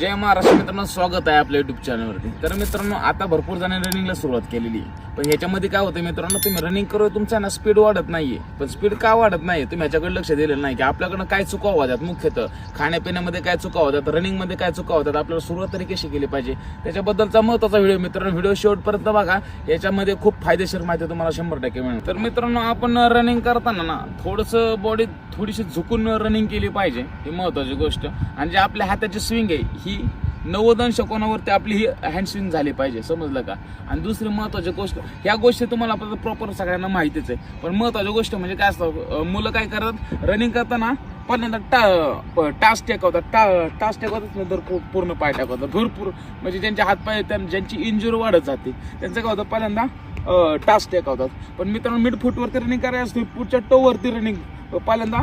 जय महाराष्ट्र मित्रांनो स्वागत आहे आपल्या युट्यूब चॅनलवरती तर मित्रांनो आता भरपूर जणांनी रनिंगला सुरुवात केलेली आहे. पण ह्याच्यामध्ये काय होतं मित्रांनो तुम्ही रनिंग करू तुमचा ना स्पीड वाढत नाहीये. पण स्पीड का वाढत नाही तुम्ही ह्याच्याकडे लक्ष दिलेलं नाही की आपल्याकडनं काय चुका होतात मुख्यतः. खाण्यापिण्यामध्ये काय चुका होतात रनिंगमध्ये काय चुका होतात आपल्याला सुरुवात तरी कशी केली पाहिजे? त्याच्याबद्दलचा महत्त्वाचा व्हिडिओ मित्रांनो. व्हिडिओ शेवटपर्यंत बघा. याच्यामध्ये खूप फायदेशीर माहिती तुम्हाला शंभर टक्के मिळेल तर मित्रांनो आपण रनिंग करताना ना थोडंसं बॉडी थोडीशी झुकून रनिंग केली पाहिजे. ही महत्वाची गोष्ट. आणि जे आपल्या हाताची स्विंग आहे ही की नव्वद अंश कोणावरती आपली ही हँड झाली पाहिजे समजलं का? आणि दुसरी महत्वाची गोष्ट ह्या गोष्टी तुम्हाला प्रॉपर सगळ्यांना माहितीच आहे. पण महत्वाची गोष्ट म्हणजे काय असतं मुलं काय करतात रनिंग करताना पहिल्यांदा टा टास्क टेकवतात. टा टास्क टेकवतात नंतर पूर्ण पाय टाकवतात भरपूर म्हणजे ज्यांचे हातपाय त्यां- ज्यांची इंजुरी वाढत जाते त्यांचं काय होतं पहिल्यांदा टास्क टेकवतात. पण मित्रांनो मिड फूटवरती रनिंग करायचं असते पुढच्या टोवरती रनिंग पहिल्यांदा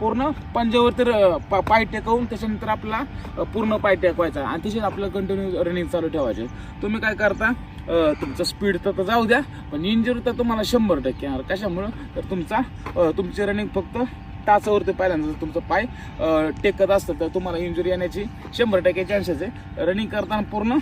पूर्ण पंजावरती र- पा- पाय टेकवून त्याच्यानंतर आपला पूर्ण पाय टेकवायचा. आणि त्याच्यात आपलं कंटिन्यू रनिंग चालू ठेवायचे. तुम्ही काय करता तुमचं स्पीड तर तर जाऊ द्या पण इंजुरी तर तुम्हाला शंभर टक्के येणार. कशामुळं? तर तुमचा तुमची रनिंग फक्त तासावरती पाहिल्यानंतर तुमचं पाय टेकत असतं तर तुम्हाला इंजुरी येण्याची शंभर टक्के चान्सेस आहे. रनिंग करताना पूर्ण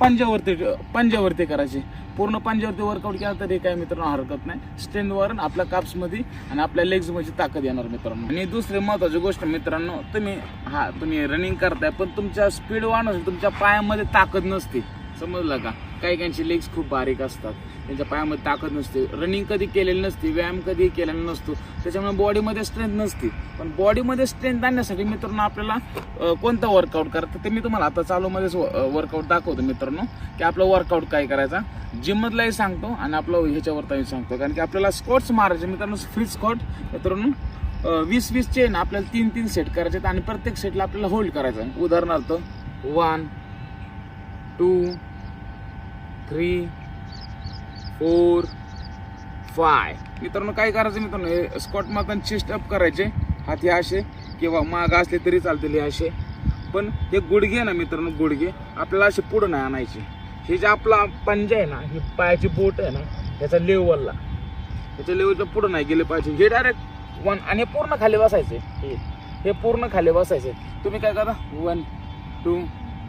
पंजावरती पंजावरती करायचे. पूर्ण पंजावरती वर्कआउट केला तरी काय मित्रांनो हरकत नाही. स्ट्रेंथवर आपल्या काप्समध्ये आणि आपल्या लेग्समध्ये ताकद येणार मित्रांनो. आणि दुसरी महत्वाची गोष्ट मित्रांनो तुम्ही हा तुम्ही रनिंग करताय पण तुमच्या स्पीड वाढवण्यासाठी तुमच्या पायामध्ये ताकद नसते. समजलं का? काही काहींची लेग्स खूप बारीक असतात. त्यांच्या पायामध्ये ताकद नसते. रनिंग कधी केलेली नसते व्यायाम कधी केलेला नसतो. त्याच्यामुळे बॉडीमध्ये स्ट्रेंथ नसते. पण बॉडीमध्ये स्ट्रेंथ आणण्यासाठी मित्रांनो आपल्याला कोणतं कोणता वर्कआउट करायचं ते मी तुम्हाला आता चालूमध्येच वर्कआउट दाखवतो मित्रांनो. की आपलं वर्कआउट काय करायचा? जिममधलाही सांगतो आणि आपलं ह्याच्यावरताही सांगतो. कारण की आपल्याला स्कॉट्स मारायचे. मित्रांनो फ्री स्कॉट मित्रांनो वीस वीस चेन आपल्याला तीन तीन सेट करायचे आहेत आणि प्रत्येक सेटला आपल्याला होल्ड करायचं आहे. उदाहरणार्थ one two three four five. मित्रांनो काय करायचं मित्रांनो? हे स्कॉट मारताना चेस्ट अप करायचे. हात हे असे किंवा माग असले तरी चालतील हे असे. पण हे गुडघे ना मित्रांनो गुडघे. आपल्याला असे पुढं नाही आणायचे. हे जे आपला पंजा आहे ना हे पायाची बोट आहे ना ह्याचा लेवलला त्याच्या लेवलच्या पुढं नाही गेले पाहिजे. हे डायरेक्ट वन आणि पूर्ण खाली बसायचे. हे हे पूर्ण खाली बसायचे. तुम्ही काय करा? वन टू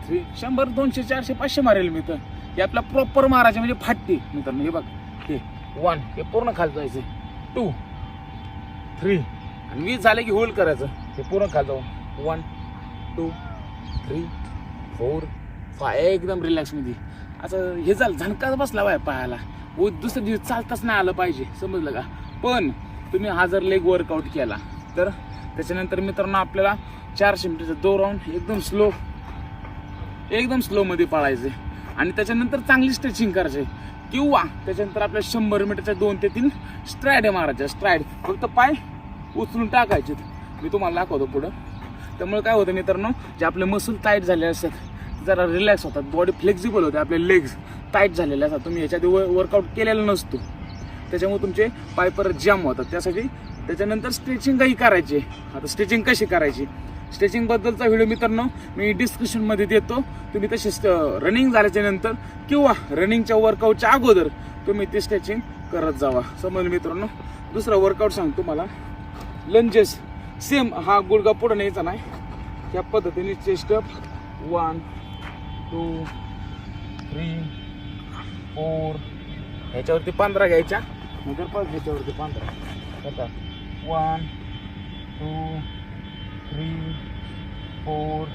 थ्री शंभर दोनशे चारशे पाचशे मारेल मी तर. हे आपला प्रॉपर मारायचे म्हणजे फाटते. मित्रांनो हे बघ. हे वन हे पूर्ण खाली जायचं. टू थ्री आणि वीस झाले की होल्ड करायचं. हे पूर्ण खाली जाऊन. One two three four five एकदम रिलॅक्समध्ये असं हे झालं झणकाच बसला बाय पायाला. व दुसऱ्या दिवस चालताच नाही आलं पाहिजे. समजलं का? पण तुम्ही हा जर लेग वर्कआउट केला तर त्याच्यानंतर मित्रांनो आपल्याला चारशे मीटरचा दो राऊंड एकदम स्लो एकदम स्लोमध्ये पाळायचे आणि त्याच्यानंतर चांगली स्ट्रेचिंग करायचे. किंवा त्याच्यानंतर आपल्या शंभर मीटरच्या दोन ते तीन स्ट्राईड मारायचे स्ट्राईड फक्त पाय उचलून टाकायचे. मी तुम्हाला दाखवतो पुढं. त्यामुळे काय होतं मित्रांनो जे आपले मसल टाईट झाले असतात जरा रिलॅक्स होतात. बॉडी फ्लेक्झिबल होते आपले लेग्स टाईट झालेले असतात. तुम्ही याच्या आधी वर्कआउट केलेला नसतो. त्याच्यामुळे तुमचे पाय परत जॅम होतात. त्यासाठी त्याच्यानंतर स्ट्रेचिंगही करायची. आता स्ट्रेचिंग कशी करायची? स्ट्रेचिंगबद्दलचा व्हिडिओ मित्रांनो मी डिस्क्रिप्शनमध्ये देतो. तुम्ही तसे रनिंग झाल्याच्यानंतर किंवा रनिंगच्या वर्कआउटच्या अगोदर तुम्ही ते स्ट्रेचिंग करत जावा. समजलं मित्रांनो? दुसरा वर्कआउट सांगतो मला लंजेस सेम हा गुडगा पुढे न्यायचा नाही. या पद्धतीने chest up one two three four ह्याच्यावरती पंधरा घ्यायच्या. नंतर पाच ह्याच्यावरती पंधरा. आता वन टू थ्री फोर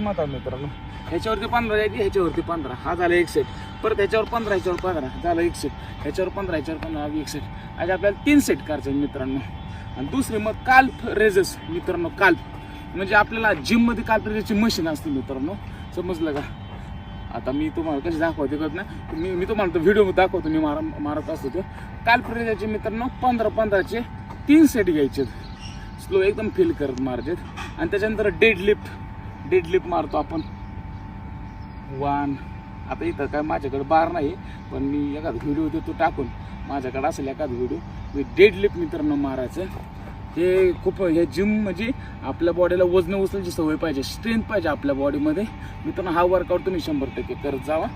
मत आहे मित्रांनो ह्याच्यावरती पंधरा जायची ह्याच्यावरती पंधरा. हा झाला एक सेट परत ह्याच्यावर पंधरा ह्याच्यावर पंधरा. झालं एक सेट ह्याच्यावर पंधरा ह्याच्यावर पंधरा एक सेट आज आपल्याला तीन सेट करायचे मित्रांनो. आणि दुसरे मग काल्फ रेजेस मित्रांनो काल्फ म्हणजे आपल्याला जिममध्ये काल्फ रेजेसची मशीन असते मित्रांनो. समजलं का? आता मी तुम्हाला कशी दाखवते कळत नाही. मी मी तुम्हाला तो व्हिडिओ दाखवतो. मी मार मारत असतो ते. काल प्रेजाचे मित्रांनो पंधरा पंधराचे तीन सेट घ्यायचे स्लो एकदम फील करत मारायचे आणि त्याच्यानंतर डेड लिफ्ट डेड लिफ्ट मारतो आपण. वन आता इथं काय माझ्याकडे बार नाही पण मी एखादा व्हिडिओ देतो टाकून. माझ्याकडे असेल एखादा व्हिडिओ मी डेड लिफ्ट मित्रांनो मारायचं. हे खूप हे जिम म्हणजे आपल्या बॉडीला वजन उचलायची सवय पाहिजे स्ट्रेंथ पाहिजे आपल्या बॉडीमध्ये मित्रांनो हा वर्कआउट तुम्ही शंभर टक्के करत जावा.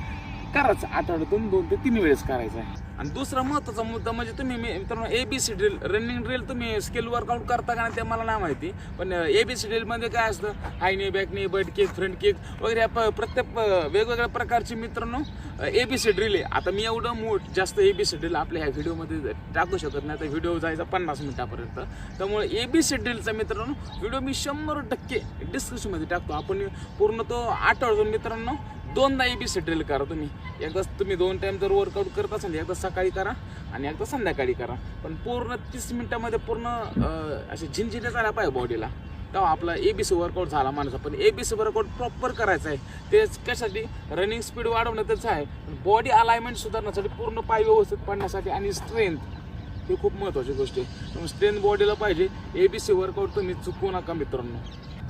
करायचं आठवड्यातून दोन ते तीन वेळेस करायचा आहे. आणि दुसरा महत्त्वाचा मुद्दा म्हणजे तुम्ही मी- मित्रांनो A B C drill running drill तुम्ही स्किल वर्कआउट करता का नाही ते मला नाही माहिती. पण ए बी सी ड्रिलमध्ये काय असतं? High knee back knee butt kick front kick वगैरे प- प्रत्येक वेगवेगळ्या प्रकारची मित्रांनो ए बी सी ड्रिल आहे. आता मी एवढं मूड जास्त ए बी सी ड्रिल आपल्या ह्या व्हिडिओमध्ये टाकू शकत नाही. तर व्हिडिओ जायचा पन्नास मिनिटापर्यंत. त्यामुळे ए बी सी ड्रिलचा मित्रांनो व्हिडिओ मी शंभर टक्के डिस्क्रिप्शनमध्ये टाकतो. आपण पूर्ण तो आठवडून मित्रांनो दोनदा ए बी सी ड्रिल करा तुम्ही. एकदा तुम्ही दोन टाइम जर वर्कआउट करत असाल एकदा सकाळी करा आणि एकदा संध्याकाळी करा. पण पूर्ण तीस मिनिटामध्ये पूर्ण असे झिंझिने झाला पाहिजे बॉडीला तेव्हा आपला ए बी सी वर्कआउट झाला माणूस. पण A B C workout proper करायचं आहे. तेच कशासाठी? रनिंग स्पीड वाढवणं आहे. बॉडी अलाइनमेंट सुधारण्यासाठी पूर्ण पाय व्यवस्थित पडण्यासाठी आणि स्ट्रेंथ ही खूप महत्त्वाची गोष्ट आहे. स्ट्रेंथ बॉडीला पाहिजे. ए बी सी वर्कआउट तुम्ही चुकवू नका मित्रांनो.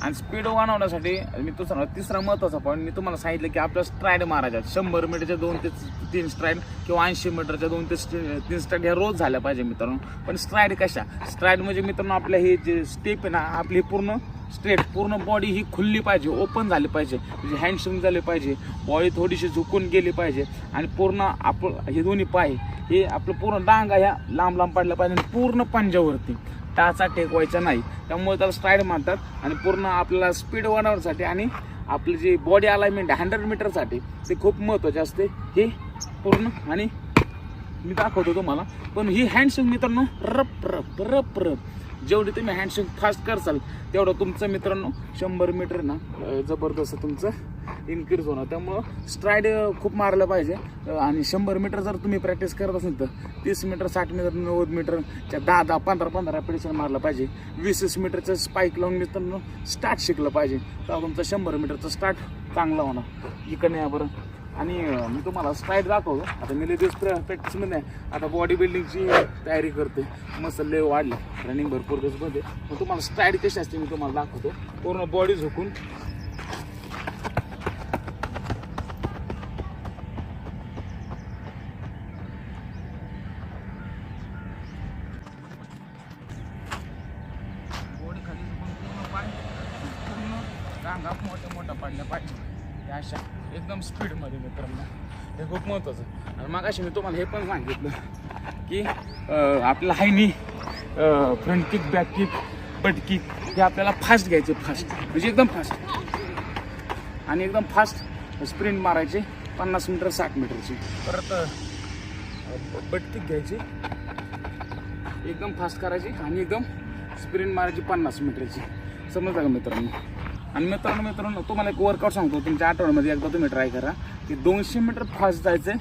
आणि स्पीड वाढवण्यासाठी मी तो सांगा तिसरा महत्त्वाचा पॉईंट मी तुम्हाला सांगितलं की आपल्या स्ट्राईड मारायच्या. शंभर मीटरच्या दोन ते तीन स्ट्राईड किंवा ऐंशी मीटरच्या दोन ते स्ट- तीन स्ट्राईड ह्या रोज झाल्या पाहिजे मित्रांनो. पण स्ट्राईड कशा? स्ट्राईड म्हणजे मित्रांनो आपल्या हे जे स्टेप आहे ना आपली पूर्ण स्ट्रेट पूर्ण बॉडी ही खुलली पाहिजे ओपन झाली पाहिजे. म्हणजे हँडस्ट्रिंग झाले पाहिजे बॉडी थोडीशी झुकून गेली पाहिजे आणि पूर्ण आपण हे दोन्ही पाय हे आपलं पूर्ण डांगा ह्या लांब लांब पडल्या पाहिजे आणि पूर्ण पंजावरती. टाचा टेकवायचा नाही. त्यामुळे त्याला स्ट्राईड मारतात आणि पूर्ण आपल्याला स्पीड वाढवण्यासाठी आणि आपली जी बॉडी अलाइनमेंट आहे हंड्रेड मीटरसाठी ते खूप महत्त्वाचे असते. हे पूर्ण आणि मी दाखवतो तुम्हाला. पण ही हँडस्विंग मित्रांनो रप रप रप रप. जेवढी तुम्ही हँडशेक फास्ट करसाल तेवढं तुमचं मित्रांनो शंभर मीटर ना जबरदस्त तुमचं इन्क्रीज होणार. त्यामुळं स्ट्राईड खूप मारलं पाहिजे. आणि शंभर मीटर जर तुम्ही प्रॅक्टिस करत असेल तर तीस मीटर साठ मीटर नव्वद मीटरच्या दहा दहा पंधरा पंधरा रेपिटेशन मारलं पाहिजे. वीस वीस मीटरचं स्पाईक लावून मित्रांनो स्टार्ट शिकलं पाहिजे. तेव्हा तुमचं शंभर मीटरचं स्टार्ट चांगला होणार. इकडे या बरं. आणि मी तुम्हाला स्ट्राईड दाखवतो. आता मी लय दिवस प्रॅक्टिसमध्ये नाही आता बॉडी बिल्डिंगची तयारी करते मसल लय वाढली. रनिंग भरपूर दिवस मग तुम्हाला स्ट्राईड कशी असते मी तुम्हाला दाखवतो. पूर्ण बॉडी झोकून. बॉडी खाली झोकून पूर्ण पाय पूर्ण रांगा मोठ्या मोठ्या पाडल्या पाहिजे या अशा. एकदम स्पीडमध्ये मित्रांनो. हे खूप महत्त्वाचं आणि मग मी तुम्हाला हे पण सांगितलं की आपलं high knee front kick back kick butt kick हे आपल्याला फास्ट घ्यायचे फास्ट म्हणजे एकदम फास्ट आणि एकदम फास्ट स्प्रिंट मारायचे पन्नास मीटर साठ मीटरची परत बट किक घ्यायची. एकदम फास्ट करायची आणि एकदम स्प्रिंट मारायची पन्नास मीटरची समजलं का मित्रांनो? आणि मित्रांनो मित्रांनो तुम्हाला एक वर्कआउट सांगतो. तुमच्या आठवड्यामध्ये एकदा तुम्ही ट्राय करा. की दोनशे मीटर फास्ट जायचं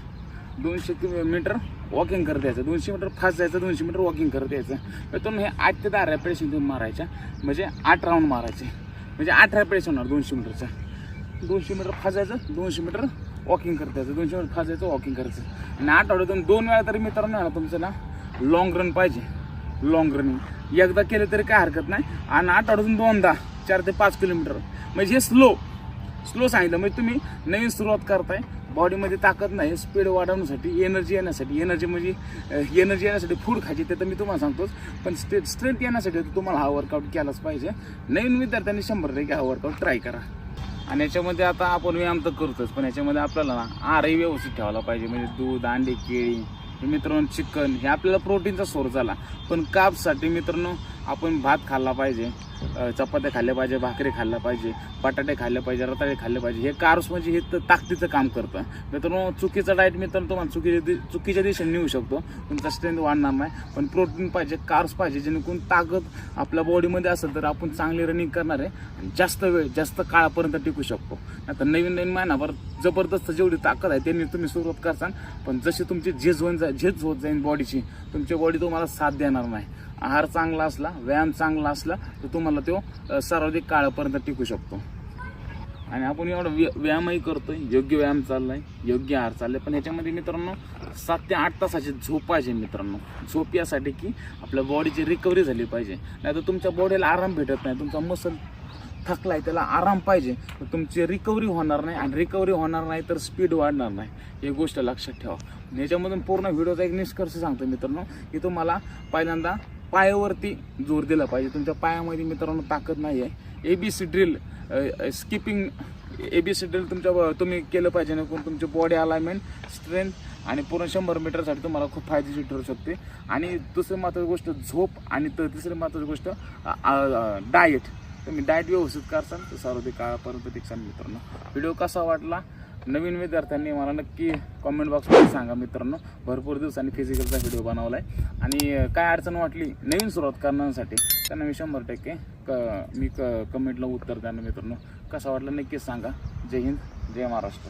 दोनशे मीटर वॉकिंग करत यायचं. दोनशे मीटर फास्ट जायचं दोनशे मीटर वॉकिंग करत यायचं. मित्रांनो हे आठ ते दहा रॅपिडेशन तुम्ही मारायच्या. म्हणजे आठ राऊंड मारायचे. म्हणजे आठ रॅपिडेशन होणार दोनशे मीटरच्या दोनशे मीटर फास्ट जायचं दोनशे मीटर वॉकिंग करत यायचं. दोनशे मीटर फास्ट जायचं वॉकिंग करायचं आणि आठवड्यातून दोन वेळा तरी मित्रांनो येणार तुमचं ना लाँग रन पाहिजे. लाँग रनिंग एकदा केलं तरी काय हरकत नाही. आणि आठवड्यातून दोनदा चार ते पाच किलोमीटर. म्हणजे हे स्लो स्लो सांगितलं. म्हणजे तुम्ही नवीन सुरुवात करताय बॉडीमध्ये ताकद नाही स्पीड वाढवण्यासाठी एनर्जी येण्यासाठी. एनर्जी म्हणजे एनर्जी येण्यासाठी फूड खायची ते तर मी तुम्हाला सांगतोच. पण स्टे स्ट्रेंथ येण्यासाठी तुम्हाला हा वर्कआउट केलाच पाहिजे. नवीन विद्यार्थ्यांनी शंभर टक्के हा वर्कआउट ट्राय करा. आणि याच्यामध्ये आता आपण व्यायाम तर करतोच पण याच्यामध्ये आपल्याला ना आहारही व्यवस्थित ठेवायला पाहिजे. म्हणजे दूध अंडे केळी हे मित्रांनो चिकन हे आपल्याला प्रोटीनचा सोर्स झाला. पण कापसाठी मित्रांनो आपण भात खाल्ला पाहिजे. चपात्या खाल्ल्या पाहिजे भाकरी खाल्ल्या पाहिजे बटाटे खाल्ले पाहिजे रताळे खाल्ले पाहिजे हे कार्स म्हणजे हे तर ताकदीचं काम करतं. मित्रांनो चुकीचं डाएट मित्रांनो तुम्हाला चुकीच्या दि- चुकीच्या दिशेने नेऊ शकतो. तुमचा स्ट्रेंथ वाढणार नाही पण प्रोटीन पाहिजे कार्स पाहिजे जेणेकरून ताकद आपल्या बॉडीमध्ये असेल तर आपण चांगली रनिंग करणार आहे आणि जास्त वेळ जास्त काळापर्यंत टिकू शकतो. आता नवीन नवीन महिनाभर जबरदस्त जेवढी ताकद आहे त्यांनी तुम्ही सुरुवात करसान पण जशी तुमची झेज होऊन जा झेज होत जाईल बॉडीची तुमची बॉडी तुम्हाला साथ देणार नाही. आहार चांगला असला व्यायाम चांगला असला तर तुम्हाला तो सर्वाधिक काळापर्यंत टिकू शकतो. आणि आपण एवढं व्यायामही करतोय. योग्य व्यायाम चाललाय योग्य आहार चाललाय. पण ह्याच्यामध्ये मित्रांनो सात ते आठ तासाची झोप पाहिजे मित्रांनो. झोप यासाठी की आपल्या बॉडीची रिकव्हरी झाली पाहिजे. नाही तर तुमच्या बॉडीला आराम भेटत नाही. तुमचा मसल थकलाय त्याला आराम पाहिजे. तर तुमची रिकव्हरी होणार नाही. आणि रिकव्हरी होणार नाही तर स्पीड वाढणार नाही. ही गोष्ट लक्षात ठेवा. याच्यामधून पूर्ण व्हिडिओचा एक निष्कर्ष सांगतो मित्रांनो की तुम्हाला पहिल्यांदा पायावरती जोर दिला पाहिजे. तुमच्या पायामध्ये मित्रांनो ताकद नाही आहे A B C drill skipping A B C drill तुमच्या तुम्ही केलं पाहिजे ना तुमची बॉडी अलाइनमेंट स्ट्रेंथ आणि पूर्ण शंभर मीटरसाठी तुम्हाला खूप फायदेशीर ठरू शकते. आणि दुसरी महत्त्वाची गोष्ट झोप आणि त- तिसरी महत्त्वाची गोष्ट डाएट तुम्ही डाएट व्यवस्थित करसाल तर सर्वाधिक काळापर्यंत टिकसान मित्रांनो. व्हिडिओ कसा वाटला? नवीन विद्यार्थ्यांनी मला नक्की कॉमेंट बॉक्समध्ये सांगा मित्रांनो. भरपूर दिवसांनी फिजिकलचा व्हिडिओ बनवला आहे आणि काय अडचण वाटली? नवीन सुरुवात करण्यासाठी त्यांना मी शंभर टक्के क मी क कमेंटला उत्तर द्या मित्रांनो. कसा वाटलं नक्कीच सांगा. जय हिंद जय महाराष्ट्र.